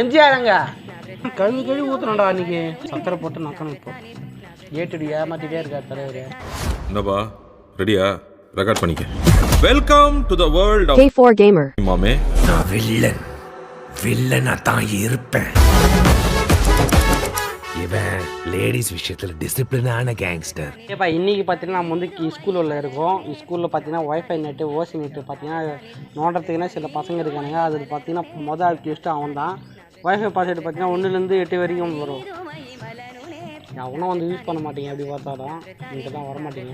எம்ஜிஆர் எங்க கழுவி கழுவி ஊத்துறோம்டா அன்னைக்கு. சக்கரை போட்டு நக்கணும் இப்போ. ஏட்டுடி ஏமாத்திட்டே இருக்கார் தலைவர். என்னப்பா? ரெடியா? ரெக்கார்ட் பண்ணிக்க. Welcome to the world of K4 Gamer. மாமே. நான் வில்லன். வில்லனா தான் இருப்பேன். இவன் லேடிஸ் விஷயத்துல டிசிப்ளினான கேங்ஸ்டர் ஏப்பா இன்னைக்கு பார்த்தீங்கன்னா நம்ம வந்து ஸ்கூலில் இருக்கோம். ஸ்கூலில் பார்த்தீங்கன்னா ஒய்ஃபை நெட்டு ஓசி நெட்டு பார்த்தீங்கன்னா நோண்டுறதுக்குன்னா சில பசங்க இருக்கானுங்க. அது பார்த்தீங்கன்னா மொதல் ஆக்டிவிஸ்ட்டு அவன் தான் ஒய்ஃபை பாஸ்வேர்டு பார்த்தீங்கன்னா ஒன்றுலேருந்து எட்டு வரைக்கும் வரும். அவனும் வந்து யூஸ் பண்ண மாட்டீங்க எப்படி பார்த்தாலும் இங்கே தான் வர மாட்டீங்க.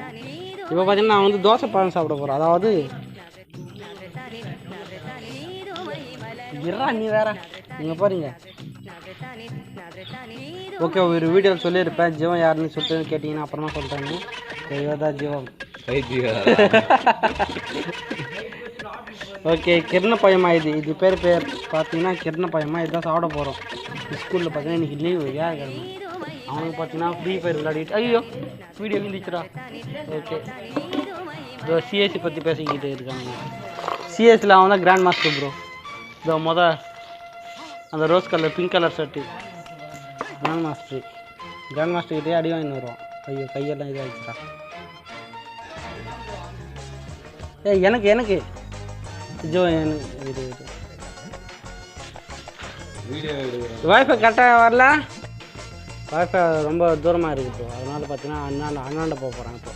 இப்போ பார்த்தீங்கன்னா நான் வந்து தோசை பழம் சாப்பிட போகிறேன் அதாவது இருடா நீ வேற. நீங்கள் பாருங்க. ஓகே ஒரு வீடியோவில் சொல்லியிருப்பேன். ஜீவன் யாருன்னு சொல்லிட்டு கேட்டிங்கன்னா அப்புறமா சொல்கிறேன்னு இவர் தான் ஜீவன் ஓகே கிரண பயமா இது இது பேர் பேர் பார்த்தீங்கன்னா கிரண பயமா இதுதான் சாப்பிட போகிறோம் ஸ்கூலில் பார்த்தீங்கன்னா இன்னைக்கு லீவு ஏன் கிழமை அவனுக்கு பார்த்தீங்கன்னா ஃப்ரீ ஃபயர் விளையாடிட்டு ஐயோ வீடியோ இருந்துச்சுடா ஓகே. இதோ சிஎஸ்சி பற்றி பேசிக்கிட்டு இருக்காங்க. சிஎஸ்சியில் அவன் தான் கிராண்ட் மாஸ்டர் ப்ரோ இதோ மொதல் அந்த rose colour pink colour shirt grand master grand மாஸ்டர்கிட்டே அடி வாங்கி வருவான். ஐயோ கையெல்லாம் இதாகிடுச்சா ஏய் எனக்கு எனக்கு. ஜோ இது வைஃபை கரெக்டாக வரல? வைஃபை ரொம்ப தூரமாக இருக்குது இப்போ. அதனால பார்த்தீங்கன்னா அண்ணாண்ட அண்ணாண்ட போக போகிறாங்க இப்போ.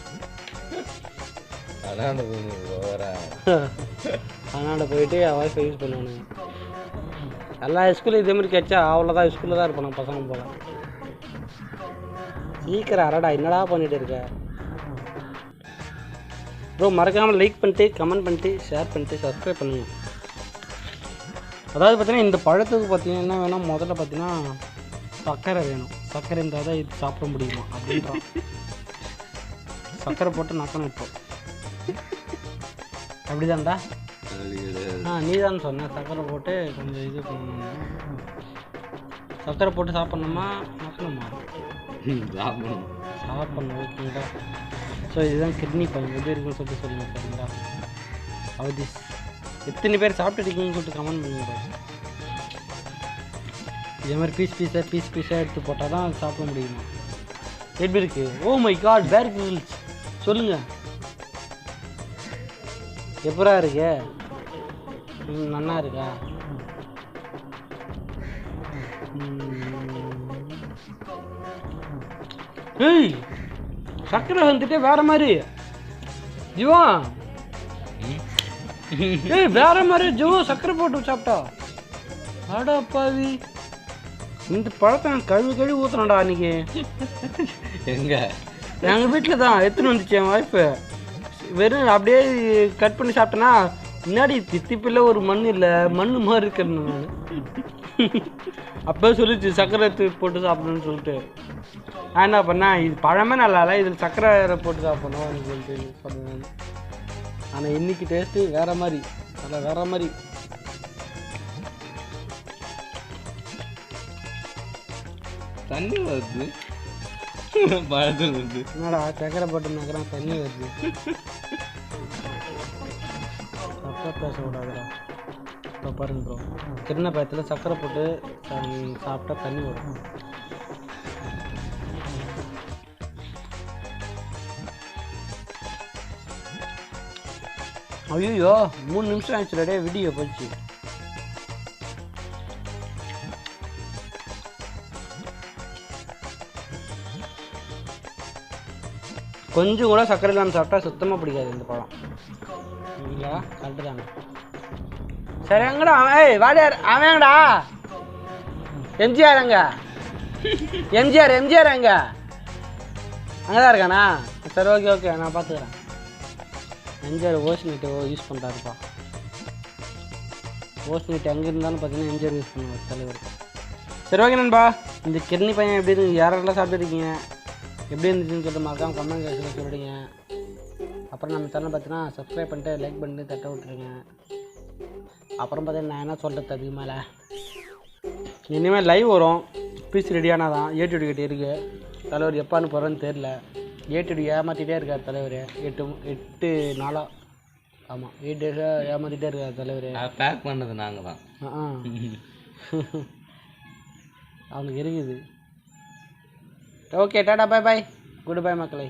அண்ணாண்ட போயிட்டு வைஃபை யூஸ் பண்ணுவானுங்க எல்லா ஸ்கூலும் இதே மாதிரி கிடைச்சா அவ்வளோதான் ஸ்கூலில் தான் இருப்பானுங்க பசங்க போல. சீக்கிரம் அரடா என்னடா பண்ணிட்டு இருக்க? ப்ரோ மறக்காமல் லைக் பண்ணிட்டு கமெண்ட் பண்ணிட்டு ஷேர் பண்ணிட்டு சப்ஸ்கிரைப் பண்ணுங்க. அதாவது பார்த்தீங்கன்னா இந்த பழத்துக்கு பார்த்தீங்கன்னா என்ன வேணும்? முதல்ல பார்த்தீங்கன்னா சர்க்கரை வேணும். சர்க்கரை இருந்தால் தான் இது சாப்பிட முடியுமா? அப்படின்றான் சர்க்கரை போட்டு நக்கணும் இப்போ. அப்படிதான்டா? ஆ நீ தான் சொன்ன. சர்க்கரை போட்டு கொஞ்சம் இது பண்ணணும் சர்க்கரை போட்டு சாப்பிட்ணுமா? நக்கணுமா? சாப்பிட்ணும். ஓகேங்களா ஸோ இதுதான் கிட்னி பையன் எப்படி இருக்குன்னு சொல்லிட்டு சொல்லுங்கள் சரிங்களா அவதி எத்தனை பேர் சாப்பிட்டுருக்கீங்கன்னு சொல்லிட்டு கமெண்ட் பண்ணுங்க இதே மாதிரி பீஸ் பீஸாக பீஸ் பீஸாக எடுத்து போட்டால் தான் சாப்பிட முடியுமா? எப்படி இருக்கு? Oh oh my God Bear Grylls சொல்லுங்கள் எப்படா இருக்கு? ம், நன்னா இருக்கா? ம். ஏய்! சக்கரை வந்துட்டு வேற மாதிரி. ஜீவா. ஏய் வேற மாதிரி ஜீவா சக்கரை போட்டு சாப்பிட்டா. அடா பாவி. இந்த பழத்தை நான் கழுவி கழுவி ஊத்துனடா அன்னைக்கு. எங்க? எங்கள் வீட்டில் தான் எடுத்துன்னு வந்துச்சு என் ஒய்ஃபு வெறும் அப்படியே கட் பண்ணி சாப்பிட்டேன்னா முன்னாடி தித்திப்பில்ல ஒரு மண் இல்லை மண் மாதிரி இருக்கிறேன் நான். அப்போ சொல்லிச்சு சர்க்கரை போட்டு சாப்பிடணும்னு சொல்லிட்டு. நான் என்ன பண்ணேன் இது பழமே நல்லா இல்லை இதில் சர்க்கரை போட்டு சாப்பிடணும் சொல்லிட்டு சொன்னேன் ஆனால் இன்னைக்கு டேஸ்ட்டு வேற மாதிரி நல்லா வேற மாதிரி. தண்ணி வருது. பழத்தில் இருந்து. என்னடா சக்கரை போட்டு நக்கிறேன் தண்ணி வருது. தப்பாக ப்ரோ பாருங்க ப்ரோ சின்ன பயத்தில் சக்கரை போட்டு சாப்பிட்டா தண்ணி வரும். ஐயோ மூணு நிமிஷம் ஆயிடுச்சு ரெடியே வீடியோ போச்சு. கொஞ்சம் கூட சர்க்கரை இல்லாமல் சாப்பிட்டா சுத்தமாக பிடிக்காது இந்த பழம். இல்லையா கரெக்டு தானே. சரி எங்கடா அவன்? ஏய் வாடியார் அவன் எங்கடா? எம்ஜிஆர் எங்க? எம்ஜிஆர் எம்ஜிஆர் எங்க? அங்கே தான் இருக்கானா? சரி ஓகே ஓகே நான் பார்த்துக்கிறேன். எம்ஜிஆர் ஓஸ் யூஸ் பண்ணுறாருப்பா ஓஸ் எங்கே இருந்தாலும் பார்த்தீங்கன்னா எம்ஜிஆர் யூஸ் பண்ணுவார் தலைவர். சரி ஓகே நண்பா. இந்த கிட்னி பையன் எப்படி இருக்கு? யாரெல்லாம் சாப்பிட்டுருக்கீங்க? எப்படி இருந்துச்சுன்னு சொல்லிட்டு மறக்காம கமெண்ட் கேஷனில் சொல்லிடுங்க. அப்புறம் நம்ம சேனல் பார்த்தீங்கன்னா சப்ஸ்கிரைப் பண்ணிட்டு லைக் பண்ணிட்டு தட்ட விட்டுருங்க. அப்புறம் பார்த்தீங்கன்னா நான் என்ன சொல்கிறது அதுக்கு மேலே? இனிமேல் லைவ் வரும். பீஸ் ரெடியானா தான் ஏடிடி கிட்டே இருக்கு. தலைவர் எப்பான்னு போகிறேன்னு தெரில ஏடிடி ஏமாற்றிட்டே இருக்கார் தலைவர். எட்டு எட்டு நாளாக ஆமாம் எயிட் டேஸாக ஏமாற்றிட்டே இருக்கார் தலைவர். பேக் பண்ணது நாங்கள் தான் ஆ. அவனுக்கு இருக்குது. Okay tata bye bye goodbye மக்களே.